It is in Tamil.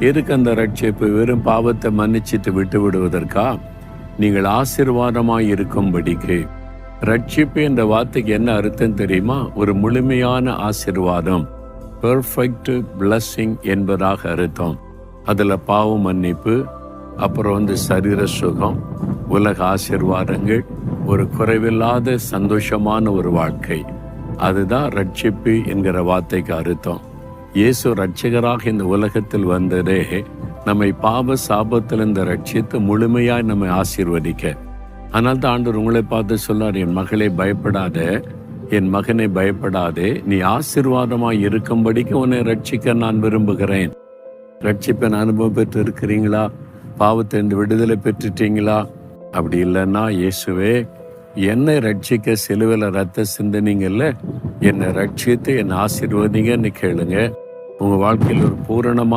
எதுக்கு அந்த ரட்சிப்பு வெறும் பாவத்தை மன்னிச்சிட்டு விட்டு விடுவதற்கா? நீங்கள் ஆசீர்வாதமாய் இருக்கும்படிக்கு. ரட்சிப்பு என்ற வார்த்தைக்கு என்ன அர்த்தம் தெரியுமா? ஒரு முழுமையான ஆசிர்வாதம். பெர்ஃபெக்ட் பிளஸ்ஸிங் என்பதாக அர்த்தம். அதில் பாவ மன்னிப்பு அப்புறம் வந்து சரீர சுகம் உலக ஆசீர்வாதங்கள் ஒரு குறைவில்லாத சந்தோஷமான ஒரு வாழ்க்கை. அதுதான் ரட்சிப்பு என்கிற வார்த்தைக்கு அர்த்தம். இயேசு ரட்சகராக இந்த உலகத்தில் வந்ததே. நம்மை பாவ சாபத்திலிருந்து ரட்சித்து முழுமையாய் நம்மை ஆசீர்வதிக்க. ஆனால் தான் ஆண்டவர் உங்களை பார்த்து சொல்லார் என் மகளை பயப்படாத. என் மகனை பயப்படாதே. நீ ஆசீர்வாதமாய் இருக்கும்படிக்கு உன்னை ரட்சிக்க நான் விரும்புகிறேன். ரட்சிப்பன் அனுபவம் பெற்று இருக்கிறீங்களா பாவத்திலிருந்து விடுதலை பெற்றுட்டீங்களா? அப்படி இல்லைன்னா இயேசுவே என்னை ரட்சிக்க சிலுவையில் ரத்த சிந்தனீங்கல்ல? என்னை ரட்சித்து என்னை ஆசீர்வதிங்கன்னு கேளுங்க. உங்க வாழ்க்கையில் ஒரு பூரணமாக